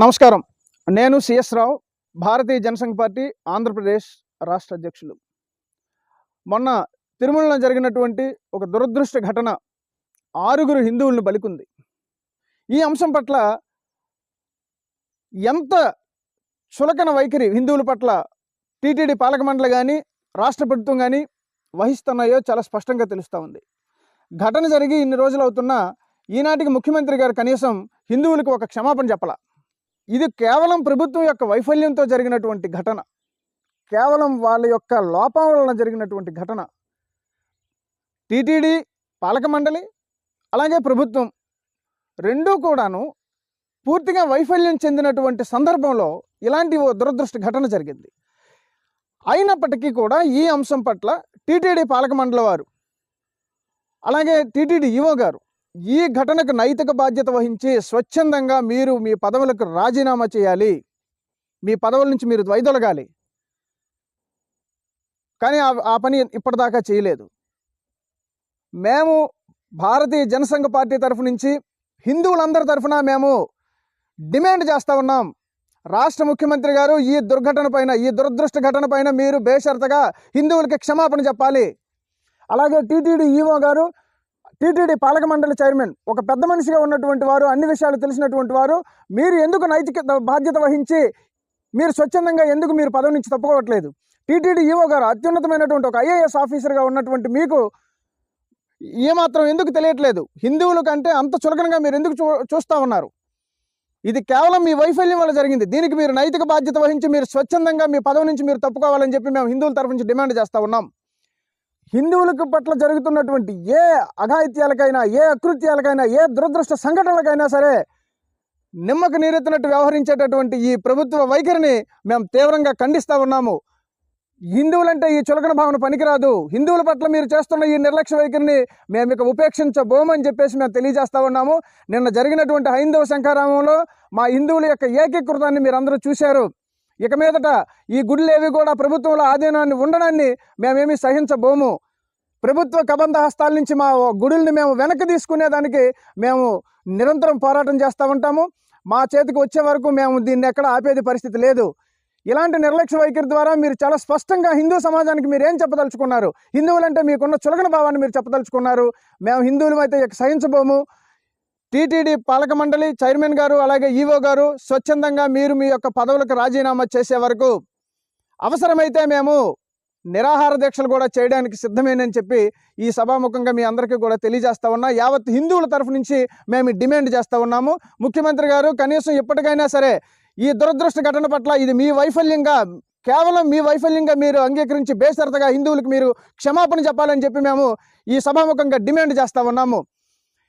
నమస్కారం. నేను CS Rao Bharatiya Jana Sangh party Andhra Pradesh రాష్ట్ర అధ్యక్షులు. మొన్న తిరుమలలో జరిగినటువంటి ఒక దురదృష్ట ఘటన ఆరుగురు హిందువులను బలికుంది ఈ అంశం పట్ల ఎంత చులకన వైఖరి హిందువుల పట్ల టీటీడీ పాలక మండలి కానీ రాష్ట్ర ప్రభుత్వం కానీ వహిస్తున్నాయో చాలా స్పష్టంగా తెలుస్తూ ఉంది. ఘటన జరిగి ఇన్ని రోజులు అవుతున్నా ఈనాటికి ముఖ్యమంత్రి గారు కనీసం హిందువులకు ఒక క్షమాపణ చెప్పలా. ఇది కేవలం ప్రభుత్వం యొక్క వైఫల్యంతో జరిగినటువంటి ఘటన. కేవలం వాళ్ళ యొక్క లోపం వలన జరిగినటువంటి ఘటన. టీటీడీ పాలక మండలి అలాగే ప్రభుత్వం రెండూ కూడాను పూర్తిగా వైఫల్యం చెందినటువంటి సందర్భంలో ఇలాంటి ఓ దురదృష్ట ఘటన జరిగింది. అయినప్పటికీ కూడా ఈ అంశం పట్ల టీటీడీ పాలక మండలి వారు అలాగే టీటీడీ ఈవో గారు ఈ ఘటనకు నైతిక బాధ్యత వహించి స్వచ్ఛందంగా మీరు మీ పదవులకు రాజీనామా చేయాలి. మీ పదవుల నుంచి మీరు వైదొలగాలి కానీ ఆ- ఆ పని ఇప్పటిదాకా చేయలేదు. మేము భారతీయ జనసంఘ పార్టీ తరఫు నుంచి హిందువులందరి తరఫున మేము డిమాండ్ చేస్తూ ఉన్నాం. రాష్ట్ర ముఖ్యమంత్రి గారు ఈ దుర్ఘటన పైన ఈ దురదృష్ట ఘటన పైన మీరు బేషరతగా హిందువులకి క్షమాపణ చెప్పాలి. అలాగే టీటీడీ ఈవో గారు టీటీడీ పాలక మండలి చైర్మన్. ఒక పెద్ద మనిషిగా ఉన్నటువంటి వారు అన్ని విషయాలు తెలిసినటువంటి వారు మీరు ఎందుకు నైతిక బాధ్యత వహించి మీరు స్వచ్ఛందంగా ఎందుకు మీరు పదవి నుంచి తప్పుకోవట్లేదు? టీటీడీ ఈవో గారు అత్యున్నతమైనటువంటి ఒక ఐఏఎస్ ఆఫీసర్గా ఉన్నటువంటి మీకు ఏమాత్రం ఎందుకు తెలియట్లేదు? హిందువుల కంటే అంత చులకనగా మీరు ఎందుకు చూ చూస్తూ ఉన్నారు? ఇది కేవలం మీ వైఫల్యం వల్ల జరిగింది. దీనికి మీరు నైతిక బాధ్యత వహించి మీరు స్వచ్ఛందంగా మీ పదవి నుంచి మీరు తప్పుకోవాలని చెప్పి మేము హిందువుల తరఫు నుంచి డిమాండ్ చేస్తూ ఉన్నాం. హిందువులకు పట్ల జరుగుతున్నటువంటి ఏ అఘాయిత్యాలకైనా ఏ అకృత్యాలకైనా ఏ దురదృష్ట సంఘటనలకైనా సరే నిమ్మకు నీరెత్తినట్టు వ్యవహరించేటటువంటి ఈ ప్రభుత్వ వైఖరిని మేము తీవ్రంగా ఖండిస్తూ ఉన్నాము. హిందువులంటే ఈ చులకన భావన పనికిరాదు. హిందువుల పట్ల మీరు చేస్తున్న ఈ నిర్లక్ష్య వైఖరిని మేము ఇక ఉపేక్షించబోమని చెప్పేసి మేము తెలియజేస్తా ఉన్నాము. నిన్న జరిగినటువంటి హైందవ శంఖారామంలో మా హిందువుల యొక్క ఏకీకృతాన్ని మీరు అందరూ చూశారు. ఇక మీదట ఈ గుడిలేవి కూడా ప్రభుత్వంలో ఆధీనాన్ని ఉండడాన్ని మేమేమి సహించబోము. ప్రభుత్వ కబంధ హస్తాల నుంచి మా గుడుల్ని మేము వెనక్కి తీసుకునేదానికి మేము నిరంతరం పోరాటం చేస్తూ ఉంటాము. మా చేతికి వచ్చే వరకు మేము దీన్ని ఎక్కడ ఆపేది పరిస్థితి లేదు. ఇలాంటి నిర్లక్ష్య వైఖరి ద్వారా మీరు చాలా స్పష్టంగా హిందూ సమాజానికి మీరు ఏం చెప్పదలుచుకున్నారు? హిందువులంటే మీకున్న చులకన భావాన్ని మీరు చెప్పదలుచుకున్నారు. మేము హిందువులమైతే సహించబోము. టీటీడీ పాలక మండలి చైర్మన్ గారు అలాగే ఈవో గారు స్వచ్ఛందంగా మీరు మీ యొక్క పదవులకు రాజీనామా చేసే వరకు అవసరమైతే మేము నిరాహార దీక్షలు కూడా చేయడానికి సిద్ధమేనని చెప్పి ఈ సభాముఖంగా మీ అందరికీ కూడా తెలియజేస్తా ఉన్నా. యావత్ హిందువుల తరఫు నుంచి మేము డిమాండ్ చేస్తూ ఉన్నాము. ముఖ్యమంత్రి గారు కనీసం ఇప్పటికైనా సరే ఈ దురదృష్ట ఘటన పట్ల ఇది మీ వైఫల్యంగా కేవలం మీ వైఫల్యంగా మీరు అంగీకరించి బేసరతగా హిందువులకు మీరు క్షమాపణ చెప్పాలని చెప్పి మేము ఈ సభాముఖంగా డిమాండ్ చేస్తూ ఉన్నాము.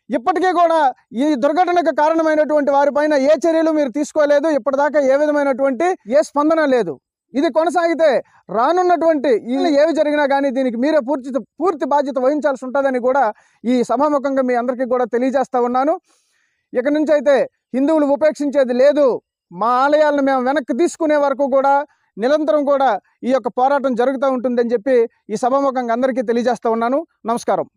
ఇప్పటికీ కూడా ఈ దుర్ఘటనకు కారణమైనటువంటి వారిపైన ఏ చర్యలు మీరు తీసుకోలేదు ఇప్పటిదాకా ఏ విధమైనటువంటి ఏ స్పందన లేదు. ఇది కొనసాగితే రానున్నటువంటి ఇల్లు ఏవి జరిగినా కానీ దీనికి మీరే పూర్తి పూర్తి బాధ్యత వహించాల్సి ఉంటుందని కూడా ఈ సభాముఖంగా మీ అందరికీ కూడా తెలియజేస్తూ ఉన్నాను. ఇక నుంచి అయితే హిందువులు ఉపేక్షించేది లేదు. మా ఆలయాలను మేము వెనక్కి తీసుకునే వరకు కూడా నిరంతరం కూడా ఈ యొక్క పోరాటం జరుగుతూ ఉంటుందని చెప్పి ఈ సభాముఖంగా అందరికీ తెలియజేస్తూ ఉన్నాను. నమస్కారం.